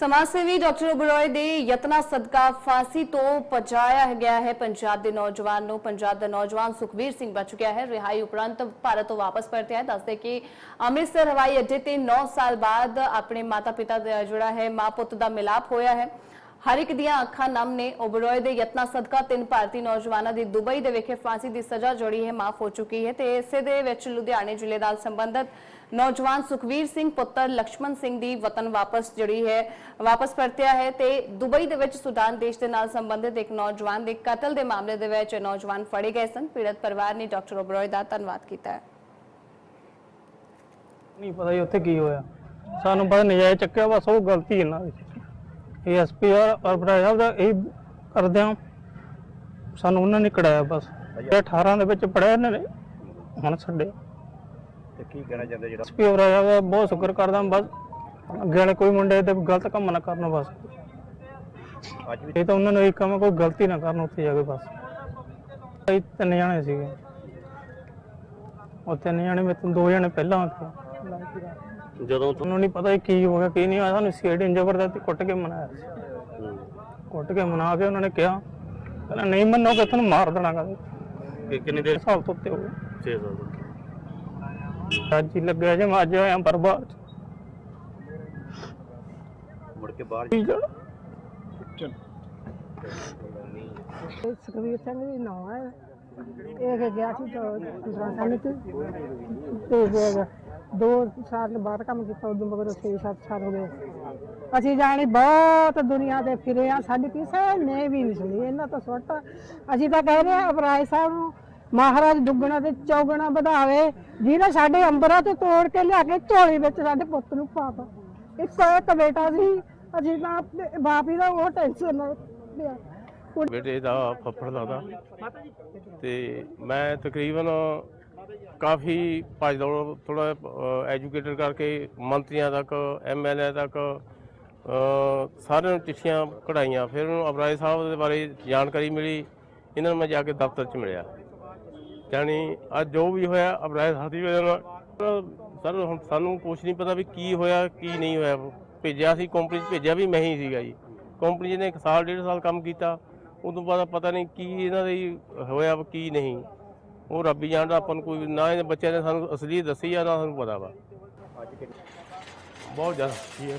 ਸਮਾਜ ਸੇਵੀ ਡਾਕਟਰ ਉਬਰੋਏ ਦੇ ਯਤਨਾ ਸਦਕਾ ਫਾਂਸੀ ਤੋਂ ਬਚਾਇਆ ਗਿਆ ਹੈ। ਪੰਜਾਬ ਦੇ ਨੌਜਵਾਨ ਨੂੰ ਪੰਜਾਬ ਦਾ ਨੌਜਵਾਨ ਸੁਖਵੀਰ ਸਿੰਘ ਬਚ ਗਿਆ ਹੈ। ਰਿਹਾਈ ਉਪਰੰਤ ਭਾਰਤ ਤੋਂ ਵਾਪਸ ਪਰਤਿਆ ਹੈ। ਦੱਸਦੇ ਕਿ ਅੰਮ੍ਰਿਤਸਰ ਹਵਾਈ ਅੱਡੇ ਤੇ 9 ਸਾਲ ਬਾਅਦ ਆਪਣੇ ਮਾਤਾ-ਪਿਤਾ ਦਾ ਜਿਹੜਾ ਹੈ। ਮਾਂ ਪੁੱਤ ਦਾ ਮਿਲਾਪ ਹੋਇਆ ਹੈ। ਹਰ ਇੱਕ ਦੀਆਂ ਅੱਖਾਂ ਨਮ ਨੇ। ਓਬਰੋਏ ਦੇ ਯਤਨਾ ਸਦਕਾ ਤਿੰਨ ਭਾਰਤੀ ਨੌਜਵਾਨਾਂ ਦੀ ਦੁਬਈ ਦੇ ਵਿਖੇ ਫਾਂਸੀ ਦੀ ਸਜ਼ਾ ਜਿਹੜੀ ਹੈ ਮਾਫ ਹੋ ਚੁੱਕੀ ਹੈ ਤੇ ਇਸੇ ਦੇ ਵਿੱਚ ਲੁਧਿਆਣੇ ਜ਼ਿਲ੍ਹੇ ਨਾਲ ਸੰਬੰਧਤ ਨੌਜਵਾਨ ਸੁਖਵੀਰ ਸਿੰਘ ਪੁੱਤਰ ਲక్ష్మణ ਸਿੰਘ ਦੀ ਵਤਨ ਵਾਪਸ ਜਿਹੜੀ ਹੈ, ਵਾਪਸ ਪਰਤਿਆ ਹੈ ਤੇ ਦੁਬਈ ਦੇ ਵਿੱਚ ਸੁਡਾਨ ਦੇਸ਼ ਦੇ ਨਾਲ ਸੰਬੰਧਿਤ ਇੱਕ ਨੌਜਵਾਨ ਦੇ ਕਤਲ ਦੇ ਮਾਮਲੇ ਦੇ ਵਿੱਚ ਨੌਜਵਾਨ ਫੜੇ ਗਏ ਸਨ। ਪੀੜਤ ਪਰਿਵਾਰ ਨੇ ਡਾਕਟਰ ਓਬਰੋਏ ਦਾ ਧੰਨਵਾਦ ਕੀਤਾ ਹੈ। ਨਹੀਂ ਪਤਾ ਜੀ ਉੱਥੇ ਕੀ ਹੋਇਆ। ਸਾਨੂੰ ਪਤਾ ਨਜਾਇਜ਼ ਚੱਕਿਆ, ਬਸ ਉਹ ਗਲਤੀ ਇਹਨਾਂ ਦੀ ਐਸਪੀ ਔਰ ਅਰਪਰਾਜ ਸਾਹਿਬ ਦਾ ਇਹ ਕਰਦੇ ਆ ਸਾਨੂੰ ਉਹਨਾਂ ਨੇ ਕਢਾਇਆ ਬਸ। ਇਹ 18 ਦੇ ਵਿੱਚ ਪੜਿਆ ਇਹਨਾਂ ਨੇ ਹੁਣ ਛੱਡੇ। ਤੇ ਕੀ ਕਹਿਣਾ ਚਾਹੁੰਦੇ ਜਿਹੜਾ ਐਸਪੀ ਅਰਪਰਾਜ ਸਾਹਿਬ ਦਾ ਬਹੁਤ ਸ਼ੁਕਰ ਕਰਦਾ ਬਸ। ਅੱਗੇ ਵਾਲੇ ਕੋਈ ਮੁੰਡੇ ਤੇ ਗਲਤ ਕੰਮ ਨਾ ਕਰਨ ਬਸ। ਅੱਜ ਵੀ ਇਹ ਤਾਂ ਉਹਨਾਂ ਨੂੰ ਇਹ ਕੰਮ ਕੋਈ ਗਲਤੀ ਨਾ ਕਰਨ ਉੱਥੇ ਜਾ ਕੇ ਬਸ। ਅਸੀਂ ਤਿੰਨ ਜਣੇ ਸੀਗੇ। ਉਹ ਤਿੰਨ ਜਣੇ ਮੇਰੇ ਤੋਂ ਦੋ ਜਣੇ ਪਹਿਲਾਂ ਉੱਥੇ। ਜਦੋਂ ਤੁਹਾਨੂੰ ਨਹੀਂ ਪਤਾ ਇਹ ਕੀ ਹੋ ਗਿਆ ਕੀ ਨਹੀਂ ਹੋਇਆ ਸਾਨੂੰ ਸੀਡੀ ਜ਼ਬਰਦਸਤੀ ਕੁੱਟ ਕੇ ਮਨਾਇਆ ਸੀ। ਕੁੱਟ ਕੇ ਮਨਾ ਕੇ ਉਹਨਾਂ ਨੇ ਕਿਹਾ ਕਹਿੰਦਾ ਨਹੀਂ ਮੰਨੋਗੇ ਤੁਹਾਨੂੰ ਮਾਰ ਦੇਣਾ ਕਹਿੰਦੇ ਕਿੰਨੀ ਦੇਰ? ਹਿਸਾਬ ਤੋਂ ਉੱਤੇ ਹੋ ਗਿਆ 6 ਸਾਲ ਅੱਜ ਹੀ ਲੱਗਿਆ ਜੇ ਮੈਂ ਅੱਜ ਆਇਆ ਬਰਬਾਦ ਮੁੜ ਕੇ ਬਾਹਰ ਕੀ ਜਾਣਾ? ਸੁਖਵੀਰ ਸਿੰਘ ਦੀ ਨਾਂ ਹੈ। ਇਹ ਕਿ ਗਿਆ ਸੀ ਤਾਂ 15 ਸਾਲ ਚ ਤੇ ਫਿਰ ਦੋ ਸਾਲ ਬਾਅਦ ਕੰਮ ਕੀਤਾ, ਉਦੋਂ ਮਗਰ 6-7 ਸਾਲ ਹੋ ਗਏ। ਅਸੀਂ ਜਾਣੀ ਬਹੁਤ ਦੁਨੀਆ ਤੇ ਫਿਰੇ ਆ, ਸਾਡੀ ਕਿਸੇ ਨੇ ਵੀ ਨਹੀਂ ਸੁਣੀ, ਇਹਨਾਂ ਤੋਂ ਸੁੱਟ। ਅਸੀਂ ਤਾਂ ਕਹਿ ਰਹੇ ਆ ਅਪਰਾਜ ਸਾਹਿਬ ਨੂੰ ਮਹਾਰਾਜ ਦੁੱਗਣਾ ਤੇ ਚੌਗਣਾ ਵਧਾਵੇ, ਜਿਹਨੇ ਸਾਡੇ ਅੰਬਰਾਂ ਤੇ ਤੋੜ ਕੇ ਲਿਆ ਕੇ ਝੋਲੀ ਵਿੱਚ ਸਾਡੇ ਪੁੱਤ ਨੂੰ ਪਾਤਾ ਇੱਕੋ ਇੱਕ ਬੇਟਾ ਸੀ, ਅਸੀਂ ਤਾਂ ਆਪਣੇ ਬਾਪ ਦਾ ਉਹ ਟੈਨਸ਼ਨ ਨਾਲ ਲਿਆ ਬੇਟੇ ਦਾ ਫੱਫੜ ਦਾ ਤੇ ਮੈਂ ਤਕਰੀਬਨ ਕਾਫੀ ਭੱਜ ਦੌੜ ਥੋੜਾ ਐਜੂਕੇਟਡ ਕਰਕੇ ਮੰਤਰੀਆਂ ਤੱਕ ਐਮਐਲਏ ਤੱਕ ਸਾਰਿਆਂ ਨੂੰ ਚਿੱਠੀਆਂ ਕਢਾਈਆਂ। ਫਿਰ ਉਹਨੂੰ ਅਬਰਾਏ ਸਾਹਿਬ ਦੇ ਬਾਰੇ ਜਾਣਕਾਰੀ ਮਿਲੀ। ਇਹਨਾਂ ਨੂੰ ਮੈਂ ਜਾ ਕੇ ਦਫ਼ਤਰ 'ਚ ਮਿਲਿਆ। ਯਾਨੀ ਅੱਜ ਜੋ ਵੀ ਹੋਇਆ ਅਬਰਾਏ ਸਾਹਿਬ ਦੀ ਵਜ੍ਹਾ ਨਾਲ, ਸਰ, ਹੁਣ ਸਾਨੂੰ ਕੁਛ ਨਹੀਂ ਪਤਾ ਵੀ ਕੀ ਹੋਇਆ, ਕੀ ਨਹੀਂ ਹੋਇਆ। ਭੇਜਿਆ ਸੀ ਕੰਪਨੀ 'ਚ, ਭੇਜਿਆ ਵੀ ਮੈਂ ਹੀ ਸੀਗਾ ਜੀ। ਕੰਪਨੀ ਨੇ ਇੱਕ ਸਾਲ, ਡੇਢ ਸਾਲ ਕੰਮ ਕੀਤਾ। ਉਦੋਂ ਬਾਅਦ ਪਤਾ ਨਹੀਂ ਕੀ ਇਹਨਾਂ ਦੀ ਹੋਇਆ, ਕੀ ਨਹੀਂ। ਉਹ ਰੱਬੀ ਜਾਣਦਾ ਆਪਾਂ ਨੂੰ ਕੋਈ ਨਾ ਇਹ ਬੱਚਿਆਂ ਨੇ ਸਾਨੂੰ ਅਸਲੀ ਦੱਸੀ ਆ ਨਾ ਸਾਨੂੰ ਪਤਾ ਵਾ। ਬਹੁਤ ਜ਼ਿਆਦਾ ਹੈ।